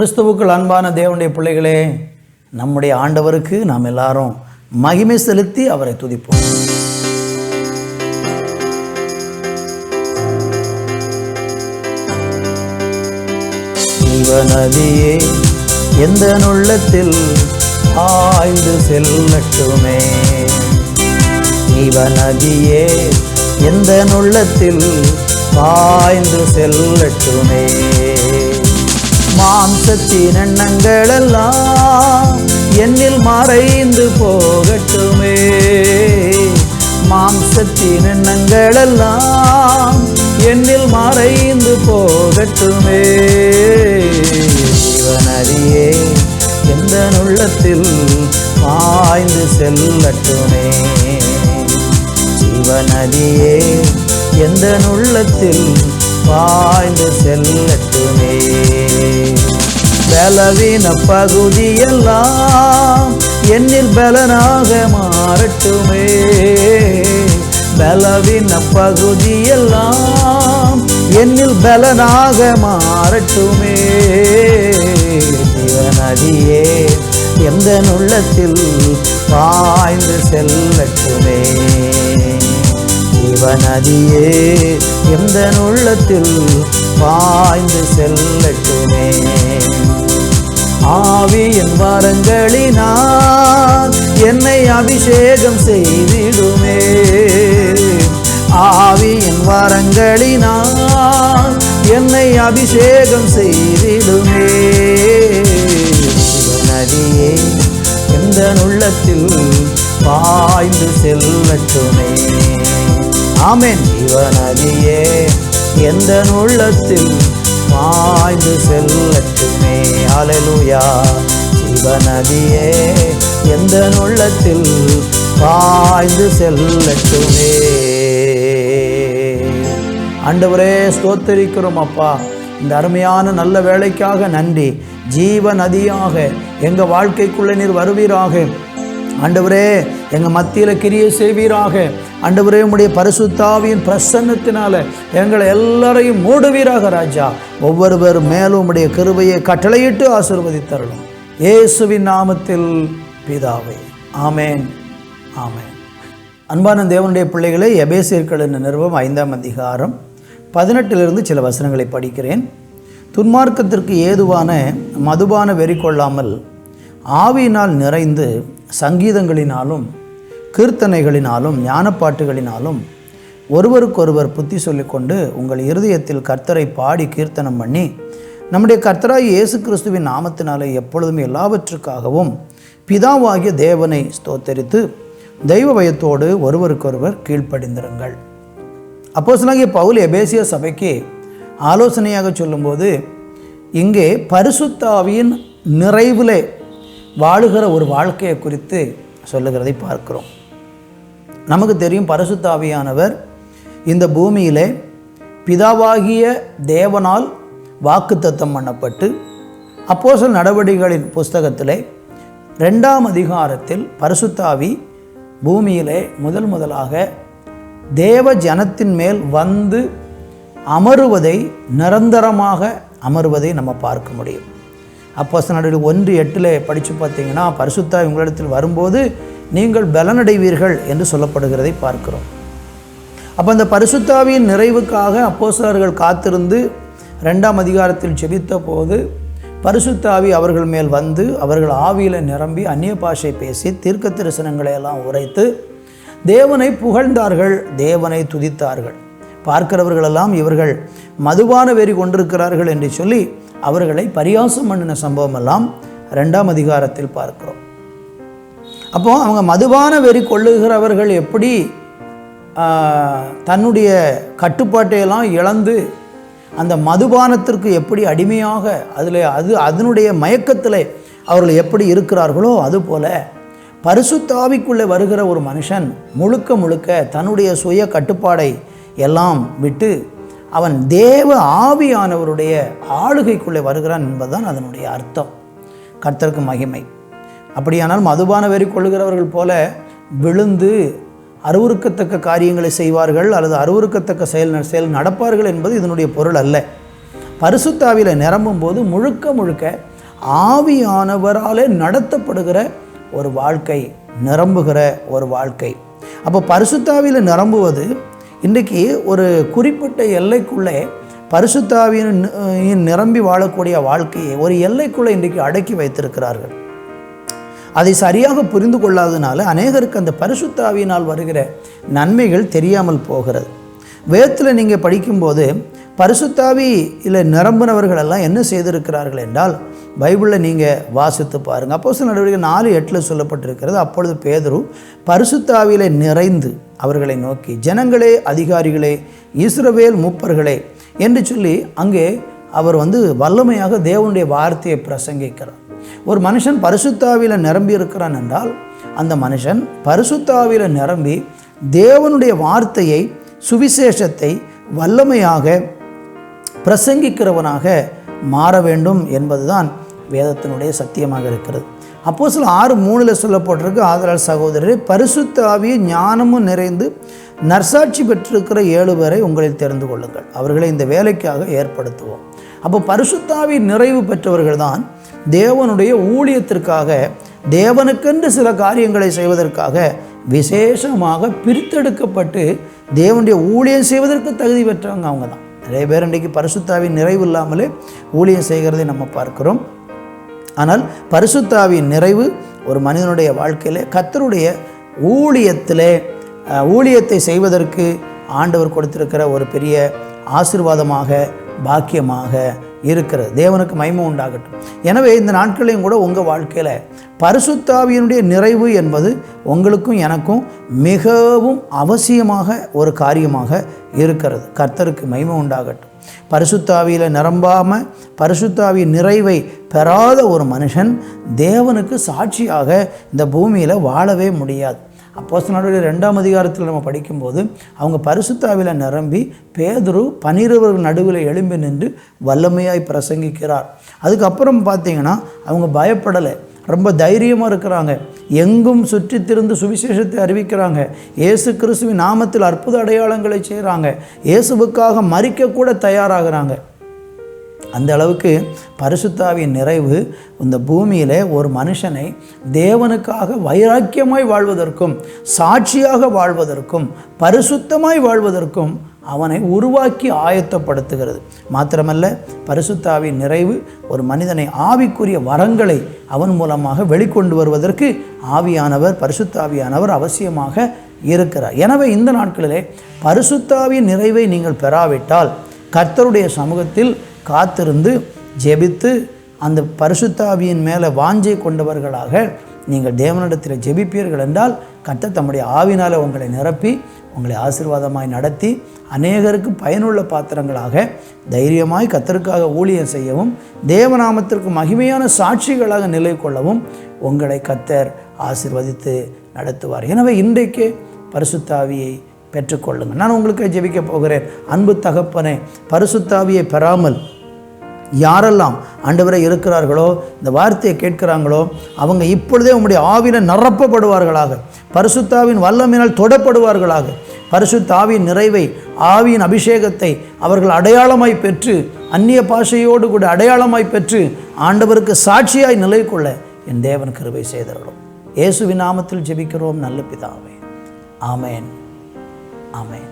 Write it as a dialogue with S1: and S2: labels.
S1: கிறிஸ்துவுக்குள் அன்பான தேவனுடைய பிள்ளைகளே நம்முடைய ஆண்டவருக்கு நாம் எல்லாரும் மகிமை செலுத்தி அவரை துதிப்போம்
S2: நதியே எந்த நுள்ளத்தில் ஆய்ந்து செல்லட்டுமே நதியே எந்த நுள்ளத்தில் பாய்ந்து செல்லட்டுமே மாம்சத்தின் எண்ணங்கள் எல்லாம் என்னில் மறைந்து போகட்டுமே மாம்சத்தின் எண்ணங்கள் எல்லாம் என்னில் மறைந்து போகட்டுமே இவனறியே எந்த உள்ளத்தில் பாய்ந்து செல்லட்டுமே ஜீவனடியே எந்த உள்ளத்தில் பாய்ந்து செல்லட்டுமே பலவீன பகுதியெல்லாம் என்னில் பலனாக மாறட்டுமே பலவீன பகுதியெல்லாம் என்னில் பலனாக மாறட்டுமே நதியே எந்த நுள்ளத்தில் பாய்ந்து செல்லட்டுமே நதியே எந்த நுள்ளத்தில் பாய்ந்து செல்லட்டுமே ஆவி என் வரங்களினால் என்னை அபிஷேகம் செய்திடுமே ஆவி என் வரங்களினால் என்னை அபிஷேகம் செய்திடுமே நதியே எந்த உள்ளத்தில் பாய்ந்து செல்லட்டுமே ஆமேன் இவ நதியே எந்த உள்ளத்தில் வாய்ந்து செல்லட்டுமே அலலுயா சிவநதியே எந்த உள்ளத்தில் பாய்ந்து செல்லட்டுமே
S1: அண்டவரே ஸ்தோத்தரிக்கிறோம் அப்பா இந்த அருமையான நல்ல வேலைக்காக நன்றி ஜீவ நதியாக எங்கள் வாழ்க்கைக்குள்ளே நீர் வருவீராக ஆண்டவரே எங்கள் மத்தியில் கிரியை செய்வீராக அண்டவரே உடைய பரிசுத்தாவியின் பிரசன்னத்தினால எங்களை எல்லாரையும் மூடுவீராக ராஜா ஒவ்வொருவர் மேலும் உடைய கருவையை கட்டளையிட்டு ஆசிர்வதித்தரணும் இயேசுவின் நாமத்தில் பிதாவை ஆமேன் ஆமேன் அன்பான தேவனுடைய பிள்ளைகளை எபேசியர்கள் என்ற நிறுவம் ஐந்தாம் அதிகாரம் பதினெட்டிலிருந்து சில வசனங்களை படிக்கிறேன் துன்மார்க்கத்திற்கு ஏதுவான மதுபான வெறி கொள்ளாமல் ஆவியினால் நிறைந்து சங்கீதங்களினாலும் கீர்த்தனைகளினாலும் ஞானப்பாட்டுகளினாலும் ஒருவருக்கொருவர் புத்தி சொல்லிக்கொண்டு உங்கள் இருதயத்தில் கர்த்தரை பாடி கீர்த்தனம் பண்ணி நம்முடைய கர்த்தராய் இயேசு கிறிஸ்துவின் நாமத்தினாலே எப்பொழுதும் எல்லாவற்றுக்காகவும் பிதாவாகிய தேவனை ஸ்தோத்தரித்து தெய்வ பயத்தோடு ஒருவருக்கொருவர் கீழ்ப்படிந்திருங்கள் அப்போ சொன்னாங்க பவுல் எபேசிய சபைக்கு ஆலோசனையாக சொல்லும்போது இங்கே பரிசுத்தாவியின் நிறைவிலே வாழுகிற ஒரு வாழ்க்கையை குறித்து சொல்லுகிறதை பார்க்கிறோம் நமக்கு தெரியும் பரசுத்தாவியானவர் இந்த பூமியிலே பிதாவாகிய தேவனால் வாக்குத்தத்தம் பண்ணப்பட்டு அப்போசல் நடவடிக்கைகளின் புஸ்தகத்திலே ரெண்டாம் அதிகாரத்தில் பரசுத்தாவி பூமியிலே முதல் முதலாக தேவ ஜனத்தின் மேல் வந்து அமருவதை நிரந்தரமாக அமருவதை நம்ம பார்க்க முடியும் சில நடவடிக்கை ஒன்று எட்டில் படித்து பார்த்தீங்கன்னா பரிசுத்தாவி உங்களிடத்தில் வரும்போது நீங்கள் பலனடைவீர்கள் என்று சொல்லப்படுகிறதை பார்க்கிறோம் அப்போ அந்த பரிசுத்தாவியின் நிறைவுக்காக அப்போசலர்கள் காத்திருந்து ரெண்டாம் அதிகாரத்தில் செபித்த போது பரிசுத்தாவி அவர்கள் மேல் வந்து அவர்கள் ஆவியில் நிரம்பி அந்நிய பாஷை பேசி தீர்க்க தரிசனங்களை எல்லாம் உரைத்து தேவனை புகழ்ந்தார்கள் தேவனை துதித்தார்கள் பார்க்கிறவர்களெல்லாம் இவர்கள் மதுபான வெறி கொண்டிருக்கிறார்கள் என்று சொல்லி அவர்களை பரியாசம் பண்ணின சம்பவமெல்லாம் ரெண்டாம் அதிகாரத்தில் பார்க்கிறோம் அப்போது அவங்க மதுபான வெறி கொள்ளுகிறவர்கள் எப்படி தன்னுடைய கட்டுப்பாட்டையெல்லாம் இழந்து அந்த மதுபானத்திற்கு எப்படி அடிமையாக அதில் அது அதனுடைய மயக்கத்தில் அவர்கள் எப்படி இருக்கிறார்களோ அதுபோல் பரிசுத்தாவிக்குள்ளே வருகிற ஒரு மனுஷன் முழுக்க முழுக்க தன்னுடைய சுய கட்டுப்பாடை எல்லாம் விட்டு அவன் தேவ ஆவியானவருடைய ஆளுகைக்குள்ளே வருகிறான் என்பதுதான் அதனுடைய அர்த்தம் கர்த்தருக்கு மகிமை அப்படியானால் மதுபான வெறி கொள்கிறவர்கள் போல விழுந்து அருவறுக்கத்தக்க காரியங்களை செய்வார்கள் அல்லது அறிவுறுக்கத்தக்க செயல் செயல் நடப்பார்கள் என்பது இதனுடைய பொருள் அல்ல பரிசுத்தாவியில் நிரம்பும் போது முழுக்க முழுக்க ஆவியானவராலே நடத்தப்படுகிற ஒரு வாழ்க்கை நிரம்புகிற ஒரு வாழ்க்கை அப்போ பரிசுத்தாவியில் நிரம்புவது இன்றைக்கி ஒரு குறிப்பிட்ட எல்லைக்குள்ளே பரிசுத்தாவியின் நிரம்பி வாழக்கூடிய வாழ்க்கையை ஒரு எல்லைக்குள்ளே இன்றைக்கு அடக்கி வைத்திருக்கிறார்கள் அதை சரியாக புரிந்து கொள்ளாததுனால அநேகருக்கு அந்த பரிசுத்தாவியினால் வருகிற நன்மைகள் தெரியாமல் போகிறது வேதத்தில் நீங்கள் படிக்கும்போது பரிசுத்தாவி இல்லை எல்லாம் என்ன செய்திருக்கிறார்கள் என்றால் பைபிளில் நீங்கள் வாசித்து பாருங்கள் அப்போ சில நடவடிக்கை நாலு எட்டில் சொல்லப்பட்டிருக்கிறது அப்பொழுது பேதரும் பரிசுத்தாவியில் நிறைந்து அவர்களை நோக்கி ஜனங்களே அதிகாரிகளே இஸ்ரவேல் மூப்பர்களே என்று சொல்லி அங்கே அவர் வந்து வல்லமையாக தேவனுடைய வார்த்தையை பிரசங்கிக்கிறார் ஒரு மனுஷன் பரிசுத்தாவில நிரம்பி இருக்கிறான் என்றால் அந்த மனுஷன் பரிசுத்தாவில நிரம்பி தேவனுடைய வார்த்தையை சுவிசேஷத்தை வல்லமையாக பிரசங்கிக்கிறவனாக மாற வேண்டும் என்பதுதான் வேதத்தினுடைய சத்தியமாக இருக்கிறது அப்போ சில ஆறு மூணில் சொல்லப்பட்டிருக்கு ஆதலால் சகோதரரை பரிசுத்தாவிய ஞானமும் நிறைந்து நர்சாட்சி பெற்றிருக்கிற ஏழு பேரை உங்களில் தெரிந்து கொள்ளுங்கள் அவர்களை இந்த வேலைக்காக ஏற்படுத்துவோம் அப்போ பரிசுத்தாவி நிறைவு பெற்றவர்கள் தான் தேவனுடைய ஊழியத்திற்காக தேவனுக்கென்று சில காரியங்களை செய்வதற்காக விசேஷமாக பிரித்தெடுக்கப்பட்டு தேவனுடைய ஊழியம் செய்வதற்கு தகுதி பெற்றவங்க அவங்க தான் நிறைய பேர் இன்றைக்கு பரிசுத்தாவின் நிறைவு இல்லாமலே ஊழியம் செய்கிறதை நம்ம பார்க்கிறோம் ஆனால் பரிசுத்தாவின் நிறைவு ஒரு மனிதனுடைய வாழ்க்கையில் கத்தருடைய ஊழியத்தில் ஊழியத்தை செய்வதற்கு ஆண்டவர் கொடுத்திருக்கிற ஒரு பெரிய ஆசிர்வாதமாக பாக்கியமாக இருக்கிறது தேவனுக்கு மைமம் உண்டாகட்டும் எனவே இந்த நாட்களையும் கூட உங்கள் வாழ்க்கையில் பரிசுத்தாவியனுடைய நிறைவு என்பது உங்களுக்கும் எனக்கும் மிகவும் அவசியமாக ஒரு காரியமாக இருக்கிறது கர்த்தருக்கு மைமம் உண்டாகட்டும் பரிசுத்தாவியில் நிரம்பாமல் பரிசுத்தாவி நிறைவை பெறாத ஒரு மனுஷன் தேவனுக்கு சாட்சியாக இந்த பூமியில் வாழவே முடியாது அப்போது நாடுடைய ரெண்டாம் அதிகாரத்தில் நம்ம படிக்கும்போது அவங்க பரிசுத்தாவில் நிரம்பி பேதுரு பனிரவர்கள் நடுவில் எழும்பி நின்று வல்லமையாய் பிரசங்கிக்கிறார் அதுக்கப்புறம் பார்த்தீங்கன்னா அவங்க பயப்படலை ரொம்ப தைரியமாக இருக்கிறாங்க எங்கும் சுற்றி திருந்து சுவிசேஷத்தை அறிவிக்கிறாங்க இயேசு கிறிஸ்துவின் நாமத்தில் அற்புத அடையாளங்களை செய்கிறாங்க இயேசுவுக்காக மறிக்க கூட தயாராகிறாங்க அந்த அளவுக்கு பரிசுத்தாவின் நிறைவு இந்த பூமியில் ஒரு மனுஷனை தேவனுக்காக வைராக்கியமாய் வாழ்வதற்கும் சாட்சியாக வாழ்வதற்கும் பரிசுத்தமாய் வாழ்வதற்கும் அவனை உருவாக்கி ஆயத்தப்படுத்துகிறது மாத்திரமல்ல பரிசுத்தாவின் நிறைவு ஒரு மனிதனை ஆவிக்குரிய வரங்களை அவன் மூலமாக வெளிக்கொண்டு வருவதற்கு ஆவியானவர் பரிசுத்தாவியானவர் அவசியமாக இருக்கிறார் எனவே இந்த நாட்களிலே பரிசுத்தாவின் நிறைவை நீங்கள் பெறாவிட்டால் கர்த்தருடைய சமூகத்தில் காத்திருந்து ஜெபித்து அந்த பரிசுத்தாவியின் மேலே வாஞ்சை கொண்டவர்களாக நீங்கள் தேவனிடத்தில் ஜெபிப்பீர்கள் என்றால் கத்த தம்முடைய ஆவினால் உங்களை நிரப்பி உங்களை ஆசீர்வாதமாய் நடத்தி அநேகருக்கு பயனுள்ள பாத்திரங்களாக தைரியமாய் கத்தருக்காக ஊழியம் செய்யவும் தேவநாமத்திற்கு மகிமையான சாட்சிகளாக நிலை கொள்ளவும் உங்களை கத்தர் ஆசிர்வதித்து நடத்துவார் எனவே இன்றைக்கு பரிசுத்தாவியை பெற்றுக்கொள்ளுங்கள் நான் உங்களுக்கு ஜெபிக்க போகிறேன் அன்பு தகப்பனே பரிசுத்தாவியை பெறாமல் யாரெல்லாம் ஆண்டவரே இருக்கிறார்களோ இந்த வார்த்தையை கேட்கிறாங்களோ அவங்க இப்பொழுதே உங்களுடைய ஆவில நிரப்பப்படுவார்களாக பரிசுத்தாவின் வல்லமினால் தொடப்படுவார்களாக பரிசுத்தாவின் நிறைவை ஆவியின் அபிஷேகத்தை அவர்கள் அடையாளமாய் பெற்று அந்நிய பாஷையோடு கூட அடையாளமாய் பெற்று ஆண்டவருக்கு சாட்சியாய் நிலை கொள்ள என் தேவன் கருவை செய்தார்களும் இயேசுவின் நாமத்தில் ஜெபிக்கிறோம் நல்ல பிதாவே ஆமேன் ஆமேன்